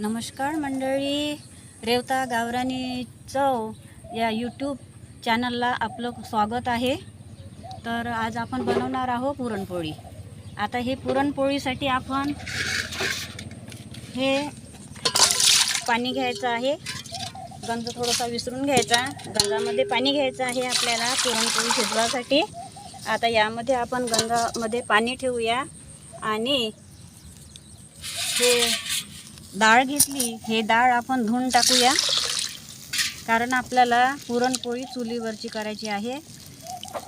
नमस्कार मंडळी रेवता गावरानी चव या यूट्यूब चॅनलला आपलं स्वागत आहे. तर आज आपण बनवणार आहोत पुरणपोळी. आता हे पुरणपोळीसाठी आपण हे पाणी घ्यायचं आहे. गंज थोडासा विसरून घ्यायचा. गंजामध्ये पाणी घ्यायचं आहे आपल्याला पुरणपोळी शिजवासाठी. आता यामध्ये आपण गंजामध्ये पाणी ठेवूया. आणि हे डाळ घेतली हे डाळ आपण धुवून टाकूया. कारण आपल्याला पुरणपोळी चुलीवरची करायची आहे.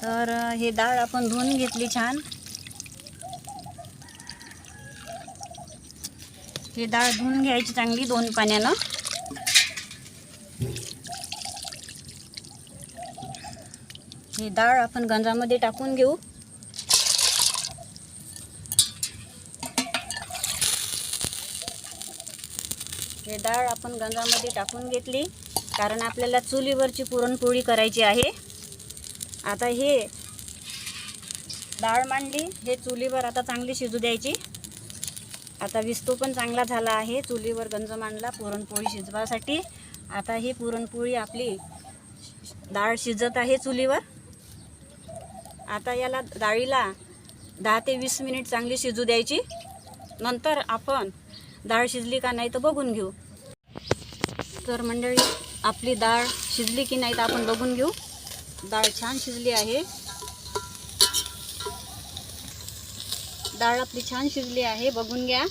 तर हे डाळ आपण धुवून घेतली छान. हे डाळ धुवून घ्यायची चांगली दोन पाण्यानं. हे डाळ आपण गंजामध्ये टाकून घेऊ. हे डाळ आपण गंजामध्ये टाकून घेतली कारण आपल्याला चुलीवरची पुरणपोळी करायची आहे. आता हे डाळ मांडली हे चुलीवर आता चांगली शिजू द्यायची. आता विस्तू पण चांगला झाला आहे चुलीवर गंज मांडला पुरणपोळी शिजवासाठी. आता ही पुरणपोळी आपली डाळ शिजत आहे चुलीवर. आता याला डाळीला दहा ते वीस मिनिट चांगली शिजू द्यायची. नंतर आपण डाळ शिजली का नाही तर बघून घेऊ. तर मंडळी आपली डाळ शिजली की नाही तर आपण बघून घेऊ. डाळ छान शिजली आहे. डाळ आपली छान शिजली आहे बघून घ्या.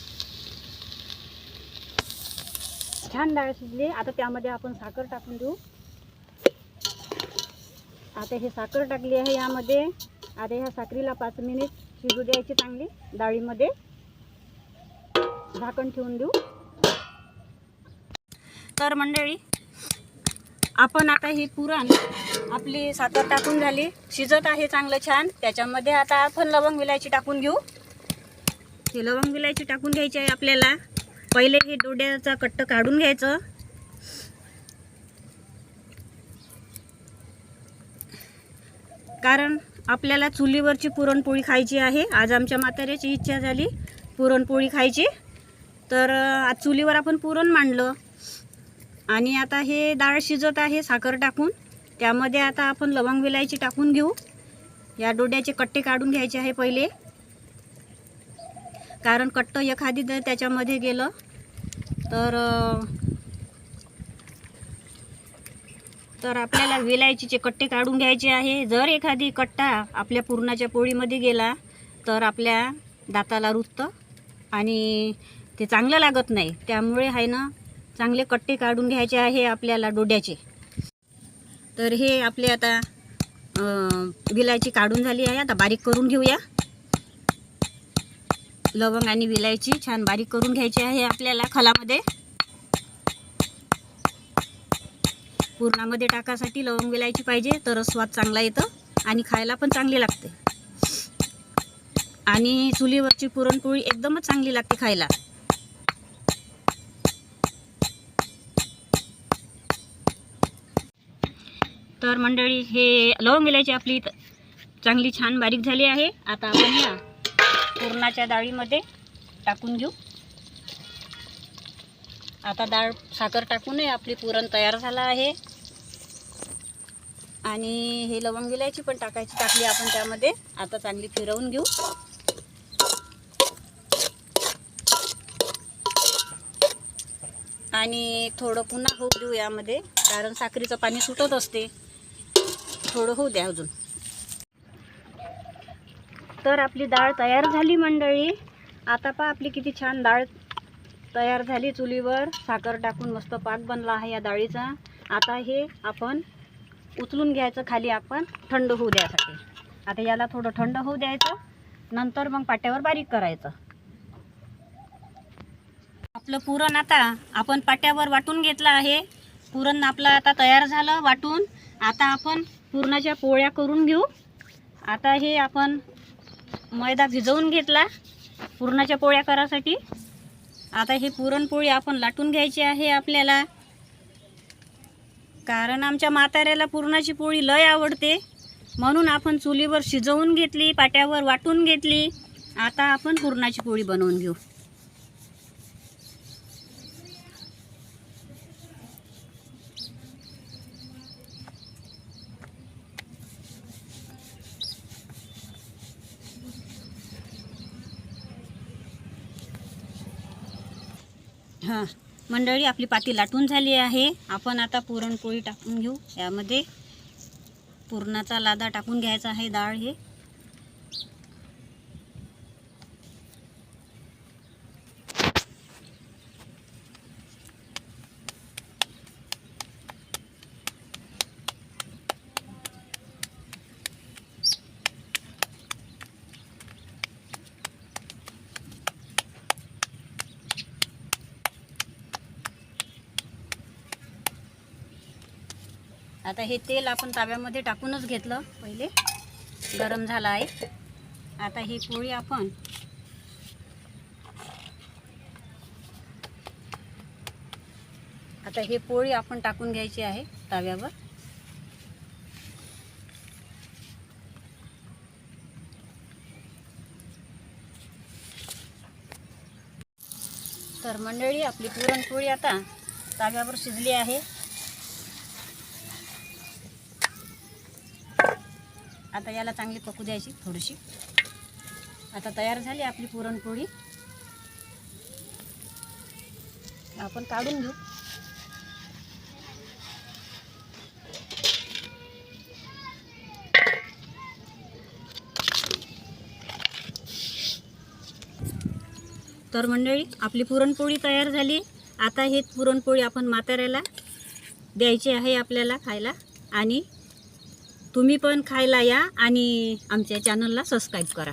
छान डाळ शिजली. आता त्यामध्ये आपण साखर टाकून देऊ. आता हे साखर टाकली आहे यामध्ये. आता ह्या साखरीला पाच मिनिट शिजू द्यायची चांगली डाळीमध्ये. झाकण ठेवून देऊ. तर मंडळी आपण आता ही पुरण आपली साखर टाकून झाली. शिजत आहे चांगलं छान. त्याच्यामध्ये आता आपण लवंग विलायची टाकून घेऊ. हे लवंग विलायची टाकून घ्यायची आहे आपल्याला. पहिले हे डोड्याचा कट्ट काढून घ्यायचं. कारण आपल्याला चुलीवरची पुरणपोळी खायची आहे. आज आमच्या म्हाताऱ्याची इच्छा झाली पुरणपोळी खायची. तर आज चुलीवर आपण पुरण मांडलं. आणि आता हे डाळ शिजत आहे साखर टाकून. त्यामध्ये आता आपण लवंग विलायची टाकून घेऊ. या डोड्याचे कट्टे काढून घ्यायचे आहे पहिले. कारण कट्ट एखादी जर त्याच्यामध्ये गेलं तर तर आपल्याला विलायचीचे कट्टे काढून घ्यायचे आहे. जर एखादी कट्टा आपल्या पुरणाच्या पोळीमध्ये गेला तर आपल्या दाताला रुततं आणि ते चांगलं लागत नाही. त्यामुळे आहे ना चांगले कट्टे काढून घ्यायचे आहे आपल्याला डोड्याचे. तर हे आपले आता विलायची काढून झाली आहे. आता बारीक करून घेऊया. लवंग आणि विलायची छान बारीक करून घ्यायची आहे आपल्याला खलामध्ये. पुरणामध्ये टाकासाठी लवंग विलायची पाहिजे तर स्वाद चांगला येतं आणि खायला पण चांगली लागते. आणि चुलीवरची पुरणपोळी एकदमच चांगली लागते खायला. तर मंडळी हे लवंग विलायची आपली चांगली छान बारीक झाली आहे. आता आपण या पुरणाच्या डाळीमध्ये टाकून घेऊ. आता डाळ साखर टाकून आपली पुरण तयार झाला आहे. आणि हे लवंग विलायची पण टाकायची टाकली आपण त्यामध्ये. आता चांगली फिरवून घेऊ. आणि थोडं पुन्हा होऊ देऊ यामध्ये कारण साखरीचं पाणी सुटत असते. थोडं होऊ द्या अजून. तर आपली डाळ तयार झाली मंडळी. आता पहा आपली किती छान डाळ तयार झाली चुलीवर. साखर टाकून मस्त पाक बनला आहे या डाळीचा. आता हे आपण उचलून घ्यायचं खाली आपण थंड होऊ द्यायसाठी आता याला थोडं थंड होऊ द्यायचं. नंतर मग पाट्यावर बारीक करायचं. आपलं पुरण आता आपण पाट्यावर वाटून घेतलं आहे. पुरण आपलं आता तयार झालं वाटून. आता आपण पुरणाच्या पोळ्या करून घेऊ. आता हे आपण मैदा भिजवून घेतला पुरणाच्या पोळ्या करासाठी. आता हे पुरणपोळी आपण लाटून घ्यायची आहे आपल्याला. कारण आमच्या म्हाताऱ्याला पुरणाची पोळी लय आवडते. म्हणून आपण चुलीवर शिजवून घेतली पाट्यावर वाटून घेतली. आता आपण पुरणाची पोळी बनवून घेऊ. हां मंडळी आपली पाती लाटून झाली आहे. आपण आता पुरणपोळी टाकून घेऊ. यामध्ये पुरणाचा लादा टाकून घ्यायचा आहे डाळ हे. आता हे तेल आपण ताव्यामध्ये टाकूनच घेतलं पहिले. गरम झालं आहे. आता ही पोळी आपण आता हे पोळी आपण टाकून घ्यायची आहे ताव्यावर. तर मंडळी आपली पुरणपोळी आता ताव्यावर शिजली आहे. आता याला चांगली पकू द्यायची थोडीशी. आता तयार झाली आपली पुरणपोळी. आपण काढून घेऊ. तर मंडळी आपली पुरणपोळी तयार झाली. आता हे पुरणपोळी आपण म्हाताऱ्याला द्यायची आहे आपल्याला खायला. आणि तुम्ही पण खायला या आणि आमच्या चॅनलला सबस्क्राईब करा.